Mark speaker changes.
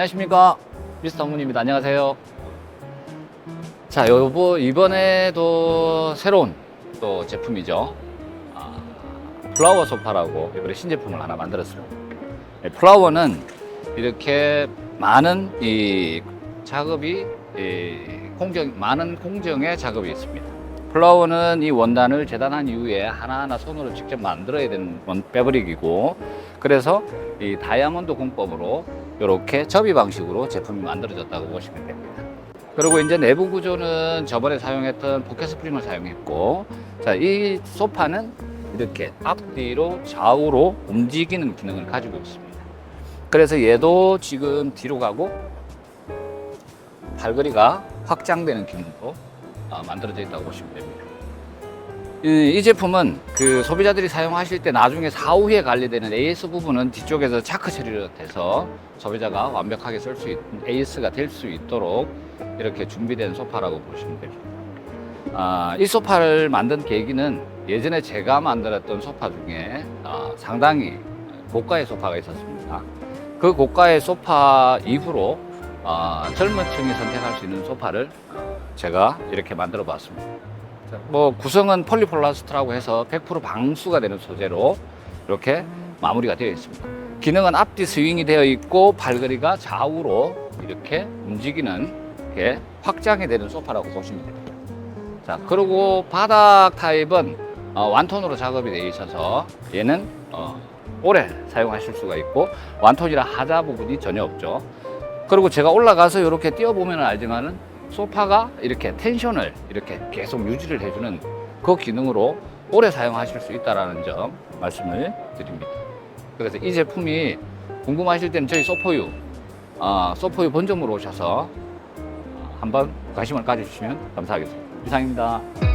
Speaker 1: 안녕하십니까. 미스터 문입니다. 안녕하세요. 자 여보 이번에도 새로운 또 제품이죠. 아, 플라워 소파라고 이번에 신제품을 하나 만들었습니다. 네, 플라워는 이렇게 많은 이 작업이 이 공정 많은 공정의 작업이 있습니다. 플라워는 이 원단을 재단한 이후에 하나하나 손으로 직접 만들어야 되는 원 패브릭이고 그래서 이 다이아몬드 공법으로 이렇게 접이 방식으로 제품이 만들어졌다고 보시면 됩니다. 그리고 이제 내부 구조는 저번에 사용했던 포켓 스프링을 사용했고, 자, 이 소파는 이렇게 앞뒤로 좌우로 움직이는 기능을 가지고 있습니다. 그래서 얘도 지금 뒤로 가고 발거리가 확장되는 기능으로 어, 만들어져 있다고 보시면 됩니다. 이, 이 제품은 그 소비자들이 사용하실 때 나중에 사후 에 관리되는 AS 부분은 뒤쪽에서 차크 처리가 돼서 소비자가 완벽하게 쓸 수 있는 AS가 될 수 있도록 이렇게 준비된 소파라고 보시면 됩니다. 아, 이 소파를 만든 계기는 예전에 제가 만들었던 소파 중에 아, 상당히 고가의 소파가 있었습니다. 그 고가의 소파 이후로 아, 젊은 층이 선택할 수 있는 소파를 제가 이렇게 만들어 봤습니다. 자, 뭐 구성은 폴리폴라스트라고 해서 100% 방수가 되는 소재로 이렇게 마무리가 되어 있습니다. 기능은 앞뒤 스윙이 되어 있고 발거리가 좌우로 이렇게 움직이는 게 확장이 되는 소파라고 보시면 됩니다. 자, 그리고 바닥 타입은 어, 완톤으로 작업이 되어 있어서 얘는 어, 오래 사용하실 수가 있고 완톤이라 하자 부분이 전혀 없죠. 그리고 제가 올라가서 이렇게 뛰어보면 알지만은 소파가 이렇게 텐션을 이렇게 계속 유지를 해주는 그 기능으로 오래 사용하실 수 있다라는 점 말씀을 드립니다. 그래서 이 제품이 궁금하실 때는 저희 소포유, 어, 소포유 본점으로 오셔서 한번 관심을 가져주시면 감사하겠습니다. 이상입니다.